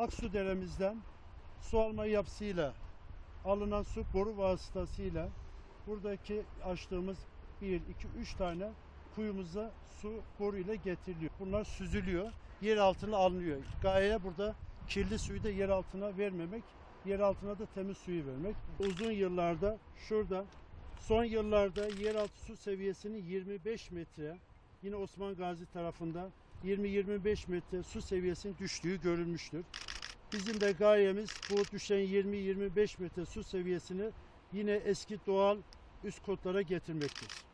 Aksu deremizden su alma yapısıyla alınan su boru vasıtasıyla buradaki açtığımız 1, 2, 3 tane kuyumuza su boru ile getiriliyor. Bunlar süzülüyor. Yer altına alınıyor. Gaye burada kirli suyu da yer altına vermemek, yer altına da temiz suyu vermek. Uzun yıllarda şurada son yıllarda yeraltı su seviyesinin 25 metre yine Osman Gazi tarafından 20-25 metre su seviyesinin düştüğü görülmüştür. Bizim de gayemiz bu düşen 20-25 metre su seviyesini yine eski doğal üst kotlara getirmektir.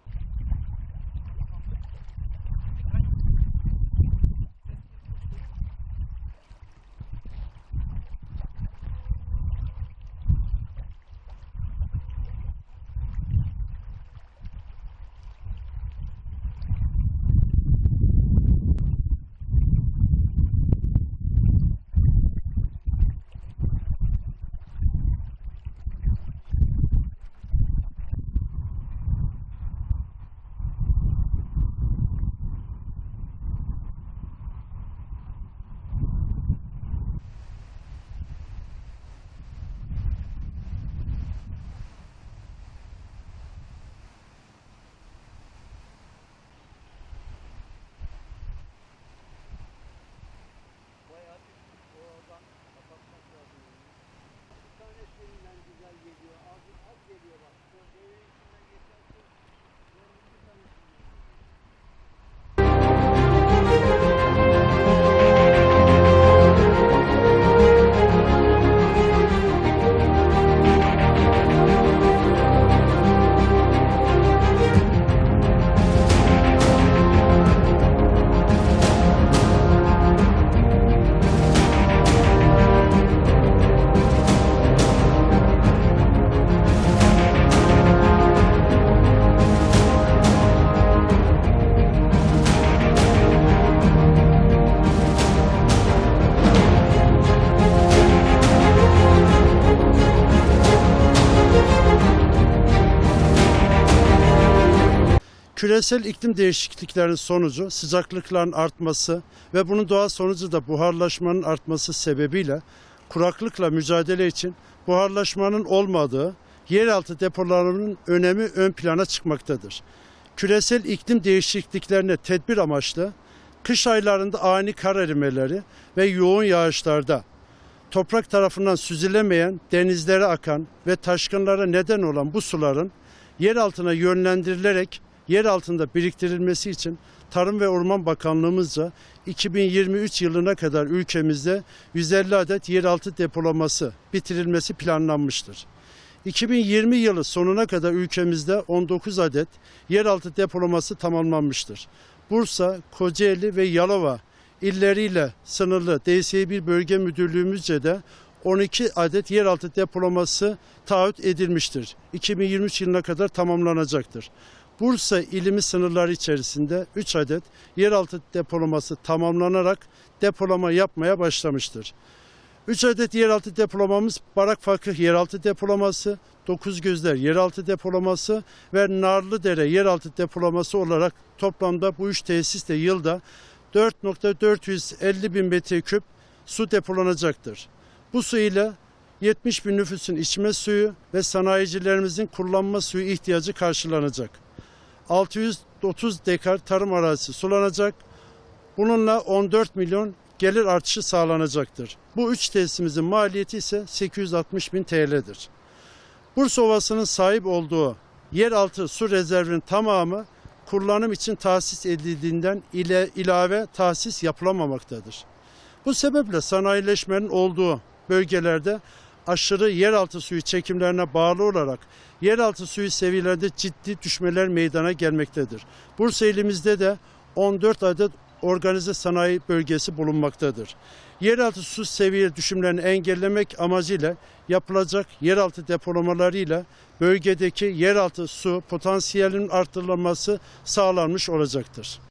Küresel iklim değişikliklerinin sonucu sıcaklıkların artması ve bunun doğal sonucu da buharlaşmanın artması sebebiyle kuraklıkla mücadele için buharlaşmanın olmadığı yeraltı depolarının önemi ön plana çıkmaktadır. Küresel iklim değişikliklerine tedbir amaçlı kış aylarında ani kar erimeleri ve yoğun yağışlarda toprak tarafından süzülemeyen denizlere akan ve taşkınlara neden olan bu suların yer altına yönlendirilerek yer altında biriktirilmesi için Tarım ve Orman Bakanlığımızca 2023 yılına kadar ülkemizde 150 adet yeraltı depolaması bitirilmesi planlanmıştır. 2020 yılı sonuna kadar ülkemizde 19 adet yeraltı depolaması tamamlanmıştır. Bursa, Kocaeli ve Yalova illeriyle sınırlı DSİ1 Bölge Müdürlüğümüzce de 12 adet yeraltı depolaması taahhüt edilmiştir. 2023 yılına kadar tamamlanacaktır. Bursa ilimi sınırları içerisinde 3 adet yeraltı depolaması tamamlanarak depolama yapmaya başlamıştır. 3 adet yeraltı depolamamız Barak Fakih yeraltı depolaması, Dokuz Gözler yeraltı depolaması ve Narlıdere yeraltı depolaması olarak toplamda bu üç tesiste yılda 4.450 bin metreküp su depolanacaktır. Bu su ile 70 bin nüfusun içme suyu ve sanayicilerimizin kullanma suyu ihtiyacı karşılanacak. 630 dekar tarım arazisi sulanacak. Bununla 14 milyon gelir artışı sağlanacaktır. Bu üç tesisimizin maliyeti ise 860 bin TL'dir. Bursa Ovası'nın sahip olduğu yeraltı su rezervinin tamamı kullanım için tahsis edildiğinden ile ilave tahsis yapılamamaktadır. Bu sebeple sanayileşmenin olduğu bölgelerde aşırı yeraltı suyu çekimlerine bağlı olarak yeraltı suyu seviyelerinde ciddi düşmeler meydana gelmektedir. Bursa ilimizde de 14 adet organize sanayi bölgesi bulunmaktadır. Yeraltı su seviye düşümlerini engellemek amacıyla yapılacak yeraltı depolamalarıyla bölgedeki yeraltı su potansiyelinin artırılması sağlanmış olacaktır.